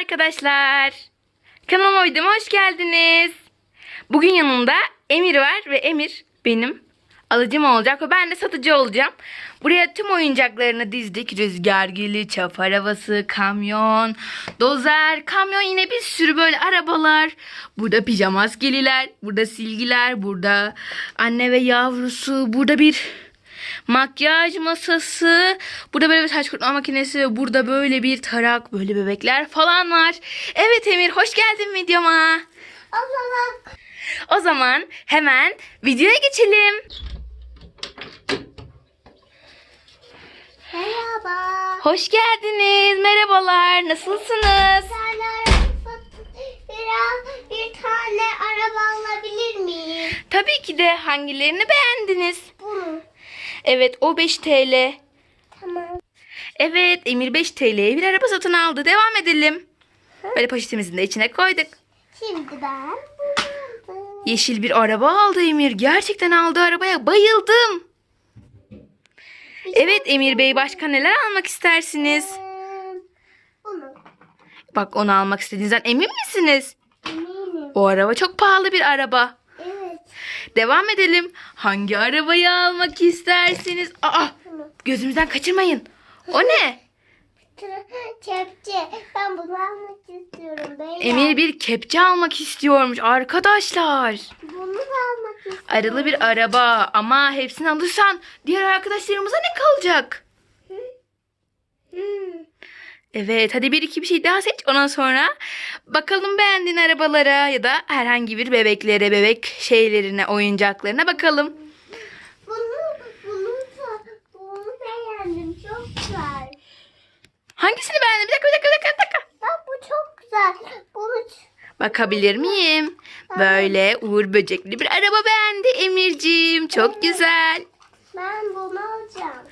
arkadaşlar. Kanalıma videoma hoş geldiniz. Bugün yanımda Emir var ve Emir benim alıcım olacak ve ben de satıcı olacağım. Buraya tüm oyuncaklarını dizdik. Rüzgar gülü, çöp arabası, kamyon, dozer, kamyon yine bir sürü böyle arabalar. Burada pijama maskeliler, burada silgiler, burada anne ve yavrusu, burada bir makyaj masası, burada böyle bir saç kurutma makinesi ve burada böyle bir tarak, böyle bebekler falan var. Evet Emir hoş geldin videoma. Allah O zaman hemen videoya geçelim. Merhaba. Hoş geldiniz. Merhabalar. Nasılsınız? Bir tane araba alabilir miyim? Tabii ki de hangilerini beğendiniz? Evet o 5 TL. Tamam. Evet Emir 5 TL'ye bir araba satın aldı. Devam edelim. Böyle poşetimizin de içine koyduk. Şimdi ben. Yeşil bir araba aldı Emir. Gerçekten aldığı arabaya bayıldım. Evet Emir Bey başka neler almak istersiniz? Ee, Bunu. Bak onu almak istediğinizden emin misiniz? Eminim. O araba çok pahalı bir araba. Devam edelim. Hangi arabayı almak istersiniz? Aa, gözümüzden kaçırmayın. O ne? Kepçe. Ben bunu almak istiyorum. Beyler. Emir bir kepçe almak istiyormuş arkadaşlar. Bunu da almak istiyorum. Arılı bir araba ama hepsini alırsan diğer arkadaşlarımıza ne kalacak? Hmm. Evet hadi bir iki bir şey daha seç ondan sonra bakalım beğendiğin arabalara ya da herhangi bir bebeklere bebek şeylerine oyuncaklarına bakalım. Bunu, bunu bunu beğendim. Çok güzel. Hangisini beğendin? Bir dakika bir dakika bir dakika. bir dakika. Bak bu çok güzel. Bunu Bakabilir miyim? Böyle uğur böcekli bir araba beğendi Emirciğim. Çok güzel. ben bunu alacağım.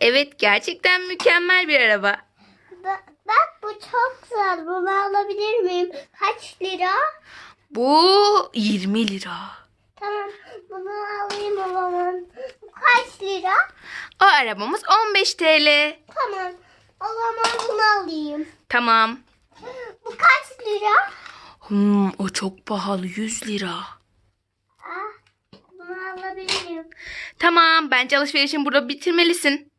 Evet gerçekten mükemmel bir araba. Bak, bu çok güzel. Bunu alabilir miyim? Kaç lira? Bu 20 lira. Tamam. Bunu alayım o zaman. Kaç lira? O arabamız 15 TL. Tamam. O zaman bunu alayım. Tamam. Bu kaç lira? Hmm, o çok pahalı 100 lira. Ah, bunu alabilirim. Tamam bence alışverişini burada bitirmelisin.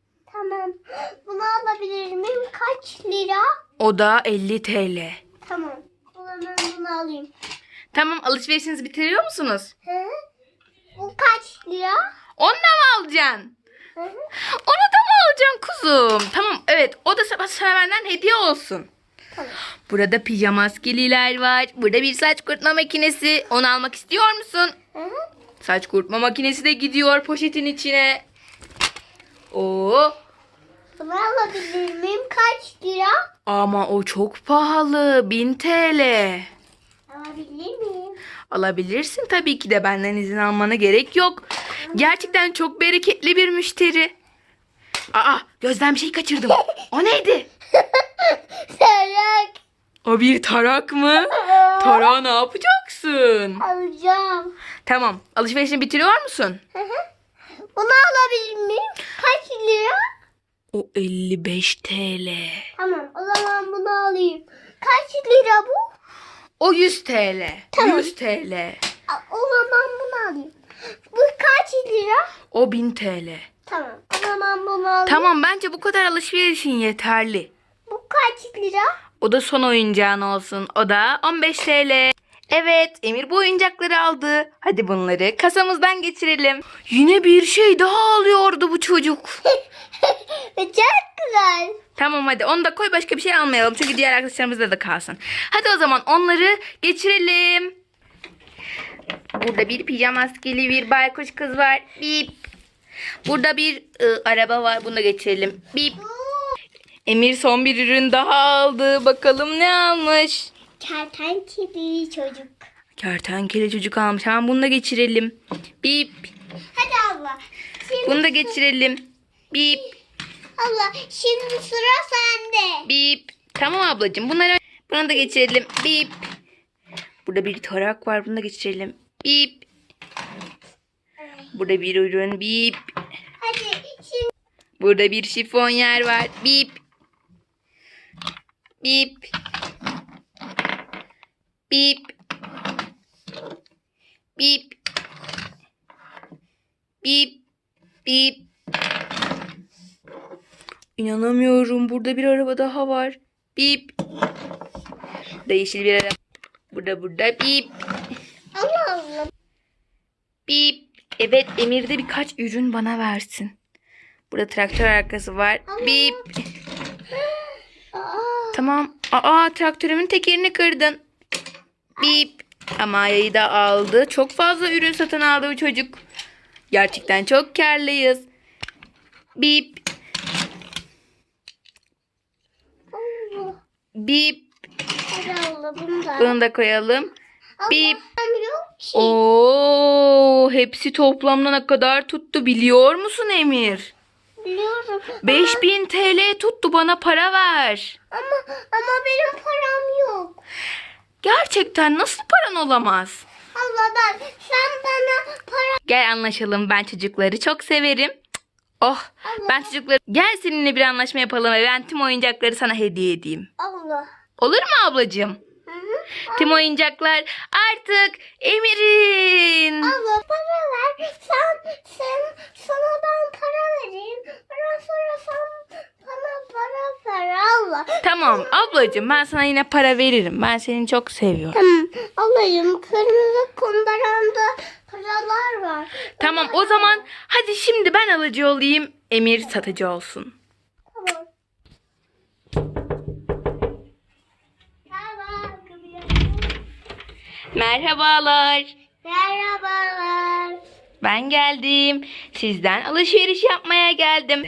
Tamam. Bunu alabilir miyim? Kaç lira? O da 50 TL. Tamam. Zaman bunu alayım. Tamam alışverişinizi bitiriyor musunuz? Hı? Bu kaç lira? Onunla mı alacaksın? Hı hı. Onu da mı alacaksın kuzum? Tamam evet o da sana benden hediye olsun. Tamam. Burada pijama maskeliler var. Burada bir saç kurutma makinesi. Onu almak istiyor musun? Hı hı. Saç kurutma makinesi de gidiyor poşetin içine. Oo, Bunu alabilir miyim? Kaç lira? ama o çok pahalı. 1000 TL. Alabilir miyim? Alabilirsin tabii ki de benden izin almana gerek yok. Gerçekten çok bereketli bir müşteri. Aa, gözden bir şey kaçırdım. O neydi? Seyrek. O bir tarak mı? Tarağı ne yapacaksın? Alacağım. Tamam, alışverişini bitiriyor musun? Hı hı. Bunu alabilir miyim? Kaç lira? O 55 TL. Tamam o zaman bunu alayım. Kaç lira bu? O 100 TL. Tamam. 100 TL. O zaman bunu alayım. Bu kaç lira? O 1000 TL. Tamam o zaman bunu alayım. Tamam bence bu kadar alışverişin yeterli. Bu kaç lira? O da son oyuncağın olsun. O da 15 TL. Evet Emir bu oyuncakları aldı. Hadi bunları kasamızdan geçirelim. Yine bir şey daha alıyordu bu çocuk. Çok güzel. Tamam hadi onu da koy başka bir şey almayalım. Çünkü diğer arkadaşlarımızda da kalsın. Hadi o zaman onları geçirelim. Burada bir pijama maskeli bir baykuş kız var. Bip. Burada bir ı, araba var. Bunu da geçirelim. Bip. Emir son bir ürün daha aldı. Bakalım ne almış. Kertenkele çocuk. Kertenkele çocuk almış. Hemen bunu da geçirelim. Bip. Hadi abla. Şimdi, Bunu da geçirelim. Bip. abla şimdi sıra sende. Bip. Tamam ablacığım. Bunları bunu da geçirelim. Bip. Burada bir tarak var. Bunu da geçirelim. Bip. Burada bir ürün. Bip. Hadi şimdi Burada bir şifon yer var. Bip. Bip. Bip. Bip. Bip. Bip. İnanamıyorum. Burada bir araba daha var. Bip. Burada yeşil bir araba. Burada burada bip. Allah Allah. Bip. Evet Emir de birkaç ürün bana versin. Burada traktör arkası var. Bip. Aa, Tamam. Aa traktörümün tekerini kırdın. Bip. Ama yayı da aldı. Çok fazla ürün satın aldı bu çocuk. Gerçekten çok karlıyız. Bip. Bip. Bunu da. Koyalım. Bip. Oo, hepsi toplamda ne kadar tuttu biliyor musun Emir? Biliyorum. 5000 TL tuttu bana para ver. Ama ama benim param yok. Gerçekten nasıl paran olamaz? Allah ben sen bana para Gel anlaşalım ben çocukları çok severim. Oh ben çocukları gel seninle bir anlaşma yapalım ve ben tüm oyuncakları sana hediye edeyim. Allah. Olur mu ablacığım? Hı hı. Tüm oyuncaklar artık Emir'in. Allah para ver. Sen sen sana ben para vereyim. Ondan sonra sen bana para ver Allah. Tamam ablacığım ben sana yine para veririm. Ben seni çok seviyorum. Tamam. Allah'ım kırmızı kumbaranda paralar var. Tamam o zaman hadi şimdi ben alıcı olayım. Emir satıcı olsun. Tamam. Merhaba. Merhabalar. Merhabalar. Ben geldim. Sizden alışveriş yapmaya geldim.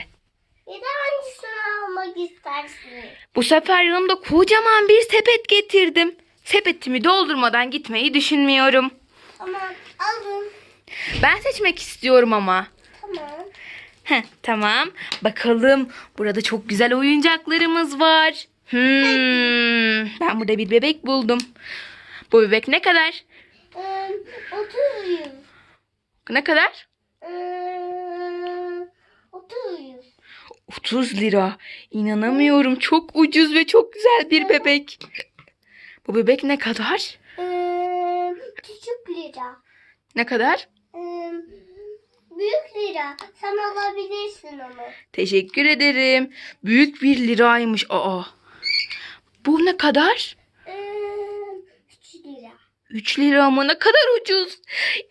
Neden hangisini almak istersiniz? Bu sefer yanımda kocaman bir sepet getirdim. Sepetimi doldurmadan gitmeyi düşünmüyorum. Tamam alın. Ben seçmek istiyorum ama. Tamam. Heh, tamam. Bakalım. Burada çok güzel oyuncaklarımız var. Hmm, ben burada bir bebek buldum. Bu bebek ne kadar? Ee, 30 yüz. Ne kadar? Ee, 30 yüz. 30 lira. İnanamıyorum. Çok ucuz ve çok güzel bir bebek. Bu bebek ne kadar? Ee, küçük lira. Ne kadar? Ee, büyük lira. Sen alabilirsin onu. Teşekkür ederim. Büyük bir liraymış. Aa. Bu ne kadar? Ee, 3 lira. 3 lira mı? Ne kadar ucuz.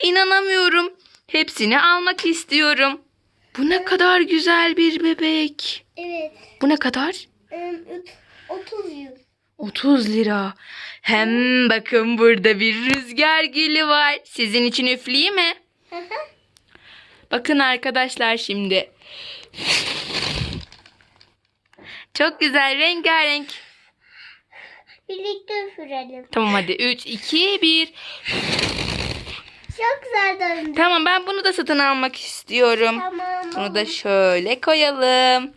İnanamıyorum. Hepsini almak istiyorum. Bu ne kadar güzel bir bebek. Evet. Bu ne kadar? Ee, üç- 30 yüz. 30 lira. Hem bakın burada bir rüzgar gülü var. Sizin için üfleyeyim mi? Hı hı. Bakın arkadaşlar şimdi. Çok güzel rengarenk. Birlikte üfürelim. Tamam hadi 3, 2, 1. Çok döndü. Tamam ben bunu da satın almak istiyorum. Tamam. Bunu da şöyle koyalım.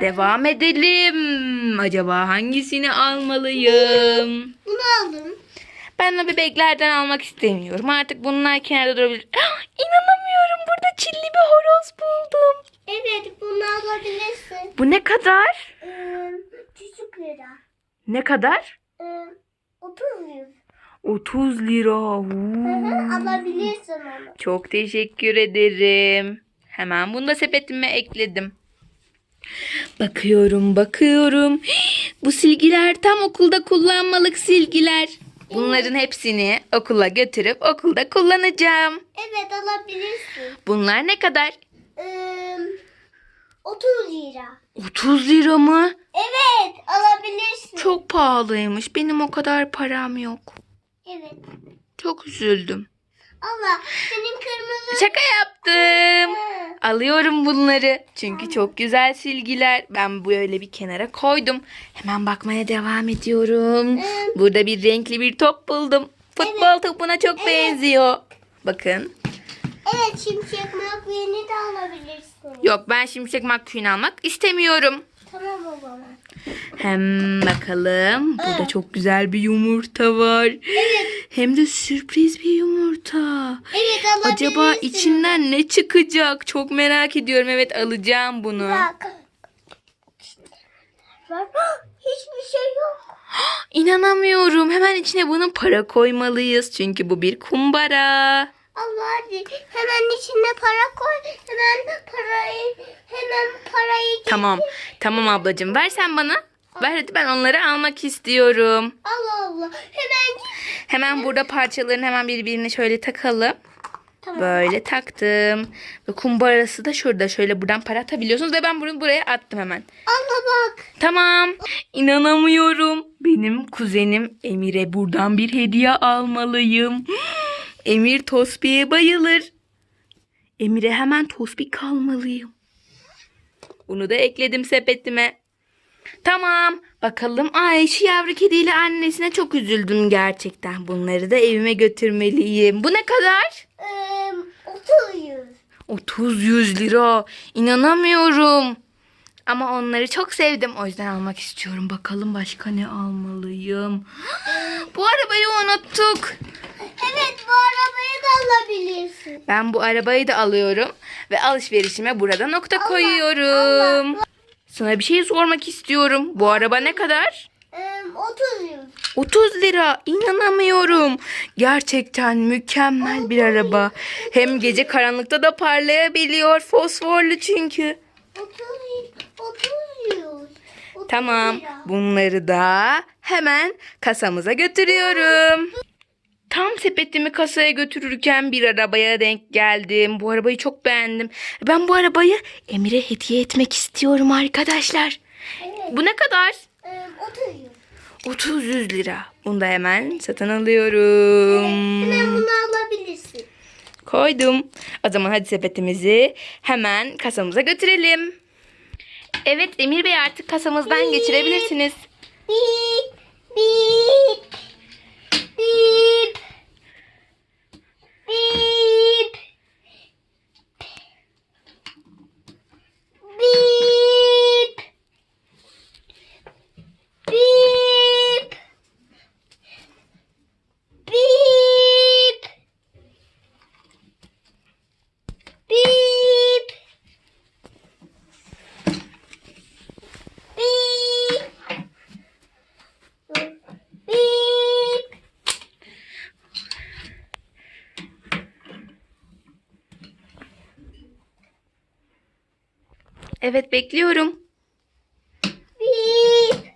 Devam edelim. Acaba hangisini almalıyım? Bunu aldım. Ben o bebeklerden almak istemiyorum. Artık bunlar kenarda durabilir. Ah, İnanamıyorum. Burada çilli bir horoz buldum. Evet bunu alabilirsin. Bu ne kadar? Ee, küçük lira. Ne kadar? Ee, 30 yüz. 30 lira. Alabilirsin onu. Çok teşekkür ederim. Hemen bunu da sepetime ekledim. Bakıyorum, bakıyorum. Bu silgiler tam okulda kullanmalık silgiler. Bunların hepsini okula götürüp okulda kullanacağım. Evet alabilirsin. Bunlar ne kadar? Ee, 30 lira. 30 lira mı? Evet alabilirsin. Çok pahalıymış. Benim o kadar param yok. Evet. Çok üzüldüm. Allah senin kırmızı... Şaka yaptım. Alıyorum bunları. Çünkü çok güzel silgiler. Ben böyle bir kenara koydum. Hemen bakmaya devam ediyorum. Evet. Burada bir renkli bir top buldum. Futbol topuna çok benziyor. Bakın. Evet şimşek McQueen'i de alabilirsin. Yok ben şimşek McQueen almak istemiyorum. Tamam o zaman. Hem bakalım. Burada çok güzel bir yumurta var. Hem de sürpriz bir yumurta. Evet alabilirsin. Acaba içinden ne çıkacak? Çok merak ediyorum. Evet alacağım bunu. Bak. Bak. Hiçbir şey yok. İnanamıyorum. Hemen içine bunun para koymalıyız. Çünkü bu bir kumbara. Allah hadi hemen içine para koy. Hemen parayı hemen parayı getir. Tamam. Tamam ablacığım. Ver sen bana. Ver hadi ben onları almak istiyorum. Allah Allah. Hemen git. Hemen burada parçalarını hemen birbirine şöyle takalım. Tamam. Böyle taktım. Ve kumbarası da şurada. Şöyle buradan para atabiliyorsunuz ve ben bunu buraya attım hemen. Allah bak. Tamam. İnanamıyorum. Benim kuzenim Emir'e buradan bir hediye almalıyım. Emir Tospi'ye bayılır. Emir'e hemen Tospik almalıyım. Bunu da ekledim sepetime. Tamam. Bakalım. Ay şu yavru kediyle annesine çok üzüldüm gerçekten. Bunları da evime götürmeliyim. Bu ne kadar? Ee, oturuyoruz. 30 100 lira. İnanamıyorum. Ama onları çok sevdim. O yüzden almak istiyorum. Bakalım başka ne almalıyım. Bu arabayı unuttuk. Evet bu arabayı da alabilirsin. Ben bu arabayı da alıyorum. Ve alışverişime burada nokta koyuyorum. Sana bir şey sormak istiyorum. Bu araba ne kadar? Ee, oturuyoruz. 30 lira. İnanamıyorum. Gerçekten mükemmel bir araba. Hem gece karanlıkta da parlayabiliyor. Fosforlu çünkü. Oturuyoruz. Oturuyoruz. Tamam. Oturuyor. Bunları da hemen kasamıza götürüyorum. Tam sepetimi kasaya götürürken bir arabaya denk geldim. Bu arabayı çok beğendim. Ben bu arabayı Emir'e hediye etmek istiyorum arkadaşlar. Evet. Bu ne kadar? Ee, oturuyoruz. 30 100 lira. Bunu da hemen satın alıyorum. Hemen bunu alabilirsin. Koydum. O zaman hadi sepetimizi hemen kasamıza götürelim. Evet Emir Bey artık kasamızdan geçirebilirsiniz. Bip. Bip. Bip. Bip. Bip. Bip. Bip. Bip. Bip. Bip. Evet bekliyorum. Bip.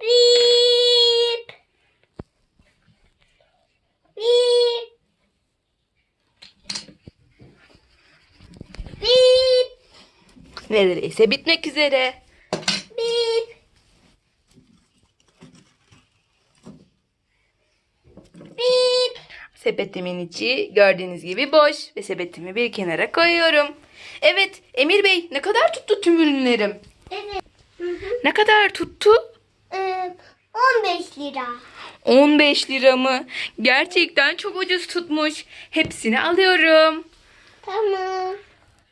Bip. Bip. Bip. Neredeyse bitmek üzere. Bip. Bip. Sepetimin içi gördüğünüz gibi boş ve sepetimi bir kenara koyuyorum. Evet Emir Bey ne kadar tuttu tüm ürünlerim? Evet. Hı hı. Ne kadar tuttu? Ee, 15 lira. 15 lira mı? Gerçekten çok ucuz tutmuş. Hepsini alıyorum. Tamam.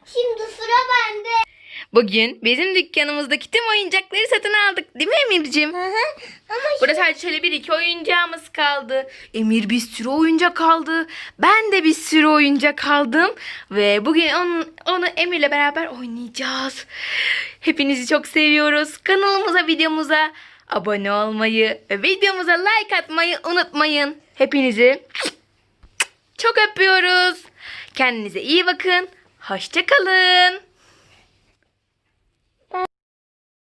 Şimdi sıra bende. Bugün bizim dükkanımızdaki tüm oyuncakları satın aldık değil mi Emir'cim? Hı hı. Ama Burada sadece şöyle bir iki oyuncağımız kaldı. Emir bir sürü oyuncak aldı. Ben de bir sürü oyuncak aldım. Ve bugün onu, onu Emir'le beraber oynayacağız. Hepinizi çok seviyoruz. Kanalımıza, videomuza abone olmayı ve videomuza like atmayı unutmayın. Hepinizi çok öpüyoruz. Kendinize iyi bakın. Hoşçakalın.